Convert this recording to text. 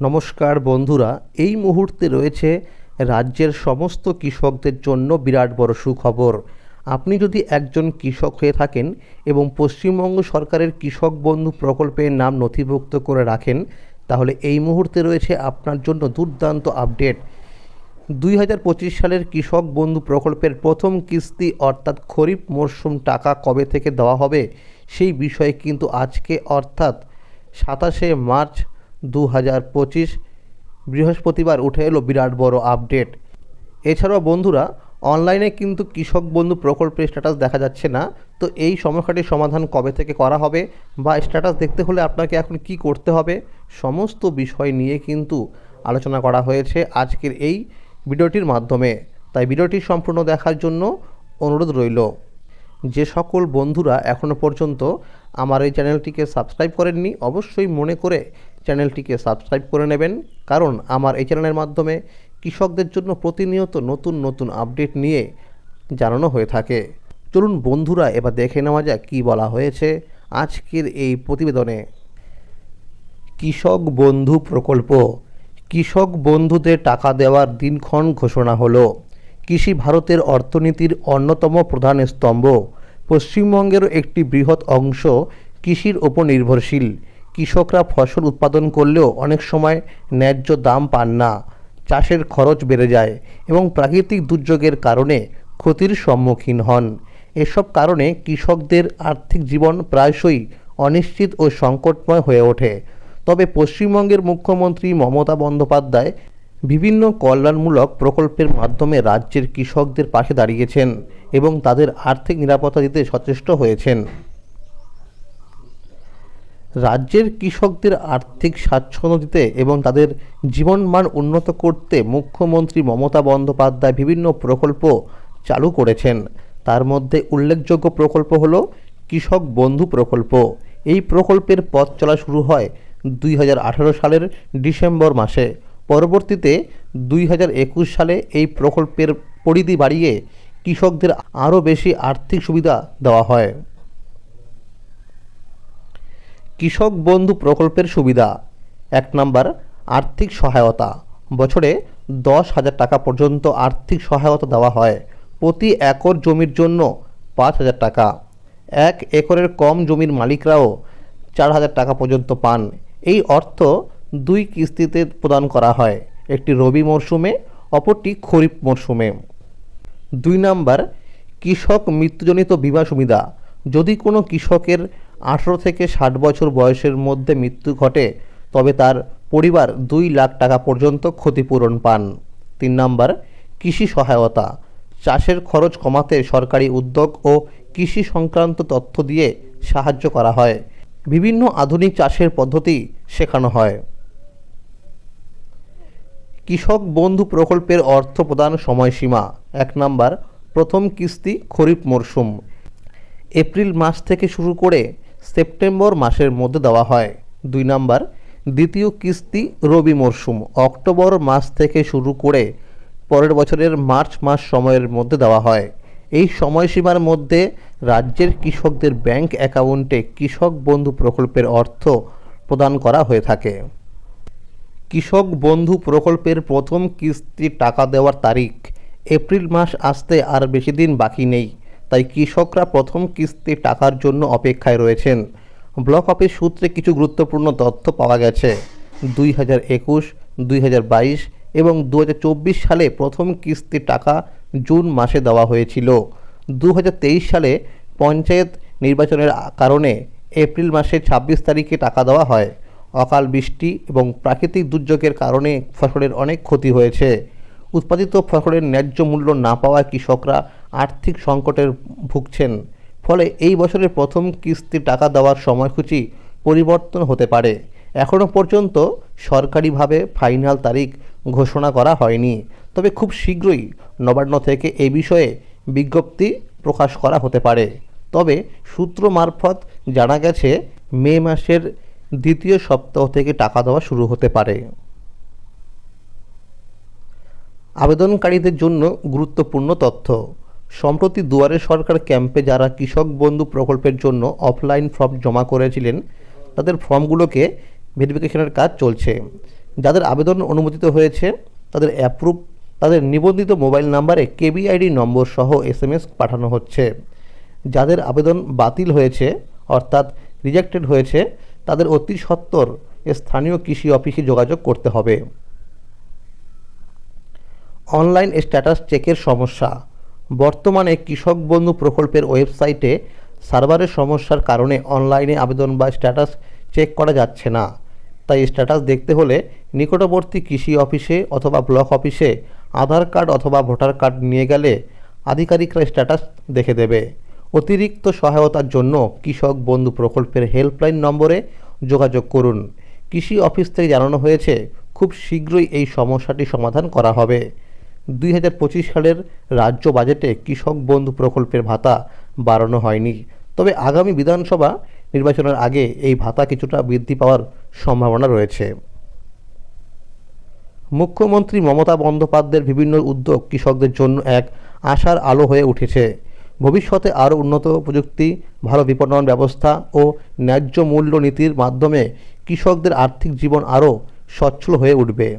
নমস্কার বন্ধুরা, এই মুহূর্তে রয়েছে রাজ্যের সমস্ত কৃষকদের জন্য বিরাট বড় সুখবর। আপনি যদি একজন কৃষক হয়ে থাকেন এবং পশ্চিমবঙ্গ সরকারের কৃষক বন্ধু প্রকল্পের নাম নথিভুক্ত করে রাখেন, তাহলে এই মুহূর্তে রয়েছে আপনার জন্য দুর্দান্ত আপডেট। দুই হাজার পঁচিশ সালের কৃষক বন্ধু প্রকল্পের প্রথম কিস্তি অর্থাৎ খরিফ মরশুম টাকা কবে থেকে দেওয়া হবে, সেই বিষয়ে কিন্তু আজকে অর্থাৎ সাতাশে মার্চ দু হাজার পঁচিশ বৃহস্পতিবার উঠে এলো বিরাট বড় আপডেট। এছাড়াও বন্ধুরা, অনলাইনে কিন্তু কৃষক বন্ধু প্রকল্পের স্ট্যাটাস দেখা যাচ্ছে না। তো এই সমস্যাটির সমাধান কবে থেকে করা হবে বা স্ট্যাটাস দেখতে হলে আপনাকে এখন কি করতে হবে, সমস্ত বিষয় নিয়ে কিন্তু আলোচনা করা হয়েছে আজকের এই ভিডিওটির মাধ্যমে। তাই ভিডিওটি সম্পূর্ণ দেখার জন্য অনুরোধ রইল। যে সকল বন্ধুরা এখনও পর্যন্ত আমার এই চ্যানেলটিকে সাবস্ক্রাইব করেননি, অবশ্যই মনে করে চ্যানেলটিকে সাবস্ক্রাইব করে নেবেন, কারণ আমার এই চ্যানেলের মাধ্যমে কৃষকদের জন্য প্রতিনিয়ত নতুন নতুন আপডেট নিয়ে জানানো হয়ে থাকে। চলুন বন্ধুরা, এবার দেখে নেওয়া যাক কী বলা হয়েছে আজকের এই প্রতিবেদনে। কৃষক বন্ধু প্রকল্প। কৃষক বন্ধুদের টাকা দেওয়ার দিনক্ষণ ঘোষণা হলো। কৃষি ভারতের অর্থনীতির অন্যতম প্রধান স্তম্ভ। পশ্চিমবঙ্গেরও একটি বৃহৎ অংশ কৃষির ওপর নির্ভরশীল। কৃষকরা ফসল উৎপাদন করলেও অনেক সময় ন্যায্য দাম পান না। চাষের খরচ বেড়ে যায় এবং প্রাকৃতিক দুর্যোগের কারণে ক্ষতির সম্মুখীন হন। এসব কারণে কৃষকদের আর্থিক জীবন প্রায়শই অনিশ্চিত ও সংকটময় হয়ে ওঠে। তবে পশ্চিমবঙ্গের মুখ্যমন্ত্রী মমতা বন্দ্যোপাধ্যায় বিভিন্ন কল্যাণমূলক প্রকল্পের মাধ্যমে রাজ্যের কৃষকদের পাশে দাঁড়িয়েছেন এবং তাদের আর্থিক নিরাপত্তা দিতে সচেষ্ট হয়েছেন। রাজ্যের কৃষকদের আর্থিক স্বাচ্ছন্দ্য দিতে এবং তাদের জীবনমান উন্নত করতে মুখ্যমন্ত্রী মমতা বন্দ্যোপাধ্যায় বিভিন্ন প্রকল্প চালু করেছেন। তার মধ্যে উল্লেখযোগ্য প্রকল্প হলো কৃষক বন্ধু প্রকল্প। এই প্রকল্পের পথ চলা শুরু হয় দুই হাজার আঠারো সালের ডিসেম্বর মাসে। পরবর্তীতে দুই হাজার একুশ সালে এই প্রকল্পের পরিধি বাড়িয়ে কৃষকদের আরও বেশি আর্থিক সুবিধা দেওয়া হয়। কৃষক বন্ধু প্রকল্পের সুবিধা। এক নাম্বার, আর্থিক সহায়তা। বছরে দশ হাজার টাকা পর্যন্ত আর্থিক সহায়তা দেওয়া হয় প্রতি একর জমির জন্য পাঁচ হাজার টাকা। এক একরের কম জমির মালিকরাও চার হাজার টাকা পর্যন্ত পান। এই অর্থ দুই কিস্তিতে প্রদান করা হয়, একটি রবি মরশুমে, অপরটি খরিফ মরশুমে। দুই নাম্বার, কৃষক মৃত্যুজনিত বিমা সুবিধা। যদি কোনো কৃষকের আঠেরো থেকে ষাট বছর বয়সের মধ্যে মৃত্যু ঘটে, তবে তার পরিবার দুই লাখ টাকা পর্যন্ত ক্ষতিপূরণ পান। তিন নাম্বার, কৃষি সহায়তা। চাষের খরচ কমাতে সরকারি উদ্যোগ ও কৃষি সংক্রান্ত তথ্য দিয়ে সাহায্য করা হয়। বিভিন্ন আধুনিক চাষের পদ্ধতি শেখানো হয়। কৃষক বন্ধু প্রকল্পের অর্থ প্রদান সময়সীমা। এক নাম্বার, প্রথম কিস্তি খরিফ মরশুম এপ্রিল মাস থেকে শুরু করে সেপ্টেম্বর মাসের মধ্যে দেওয়া হয়। দুই নাম্বার, দ্বিতীয় কিস্তি রবি মরশুম অক্টোবর মাস থেকে শুরু করে পরের বছরের মার্চ মাস সময়ের মধ্যে দেওয়া হয়। এই সময়সীমার মধ্যে রাজ্যের কৃষকদের ব্যাংক অ্যাকাউন্টে কৃষক বন্ধু প্রকল্পের অর্থ প্রদান করা হয়ে থাকে। কৃষক বন্ধু প্রকল্পের প্রথম কিস্তির টাকা দেওয়ার তারিখ এপ্রিল মাস আসতে আর বেশি দিন বাকি নেই। তাই কৃষকরা প্রথম কিস্তির টাকার জন্য অপেক্ষায় রয়েছেন। ব্লক অফিস সূত্রে কিছু গুরুত্বপূর্ণ তথ্য পাওয়া গেছে। দুই হাজার একুশ, দুই হাজার বাইশ এবং দু হাজার চব্বিশ সালে প্রথম কিস্তির টাকা জুন মাসে দেওয়া হয়েছিল। দু হাজার তেইশ সালে পঞ্চায়েত নির্বাচনের কারণে এপ্রিল মাসের ছাব্বিশ তারিখে টাকা দেওয়া হয়। অকাল বৃষ্টি এবং প্রাকৃতিক দুর্যোগের কারণে ফসলের অনেক ক্ষতি হয়েছে। উৎপাদিত ফসলের ন্যায্য মূল্য না পাওয়ায় কৃষকরা আর্থিক সংকটের ভুগছেন। ফলে এই বছরের প্রথম কিস্তি টাকা দেওয়ার সময়সূচি পরিবর্তন হতে পারে। এখনও পর্যন্ত সরকারিভাবে ফাইনাল তারিখ ঘোষণা করা হয়নি। তবে খুব শীঘ্রই নবান্ন থেকে এই বিষয়ে বিজ্ঞপ্তি প্রকাশ করা হতে পারে। তবে সূত্র মারফত জানা গেছে, মে মাসের দ্বিতীয় সপ্তাহ থেকে টাকা দেওয়া শুরু হতে পারে। আবেদনকারীদের জন্য গুরুত্বপূর্ণ তথ্য। সম্প্রতি দুয়ারে সরকার ক্যাম্পে যারা কৃষক বন্ধু প্রকল্পের জন্য অফলাইন ফর্ম জমা করেছিলেন, তাদের ফর্মগুলোকে ভেরিফিকেশনের কাজ চলছে। যাদের আবেদন অনুমোদিত হয়েছে, তাদের অ্যাপ্রুভ তাদের নিবন্ধিত মোবাইল নাম্বারে কেবিআইডি নম্বর সহ এসএমএস পাঠানো হচ্ছে। যাদের আবেদন বাতিল হয়েছে, অর্থাৎ রিজেক্টেড হয়েছে, তাদের অতি সত্বর স্থানীয় কৃষি অফিসে যোগাযোগ করতে হবে। অনলাইন স্ট্যাটাস চেকের সমস্যা। বর্তমানে কৃষক বন্ধু প্রকল্পের ওয়েবসাইটে সার্ভারের সমস্যার কারণে অনলাইনে আবেদন বা স্ট্যাটাস চেক করা যাচ্ছে না। তাই স্ট্যাটাস দেখতে হলে নিকটবর্তী কৃষি অফিসে অথবা ব্লক অফিসে আধার কার্ড অথবা ভোটার কার্ড নিয়ে গেলে আধিকারিকরা স্ট্যাটাস দেখে দেবে। অতিরিক্ত সহায়তার জন্য কৃষক বন্ধু প্রকল্পের হেল্পলাইন নম্বরে যোগাযোগ করুন। কৃষি অফিস থেকে জানানো হয়েছে, খুব শীঘ্রই এই সমস্যাটি সমাধান করা হবে। দুই হাজার পঁচিশ সালের রাজ্য বাজেটে কৃষক বন্ধু প্রকল্পের ভাতা বাড়ানো হয়নি। তবে আগামী বিধানসভা নির্বাচনের আগে এই ভাতা কিছুটা বৃদ্ধি পাওয়ার সম্ভাবনা রয়েছে। মুখ্যমন্ত্রী মমতা বন্দ্যোপাধ্যায়ের বিভিন্ন উদ্যোগ কৃষকদের জন্য এক আশার আলো হয়ে উঠেছে। ভবিষ্যতে আরও উন্নত প্রযুক্তি, ভালো বিপণন ব্যবস্থা ও ন্যায্য মূল্য নীতির মাধ্যমে কৃষকদের আর্থিক জীবন আরও সচ্ছল হয়ে উঠবে।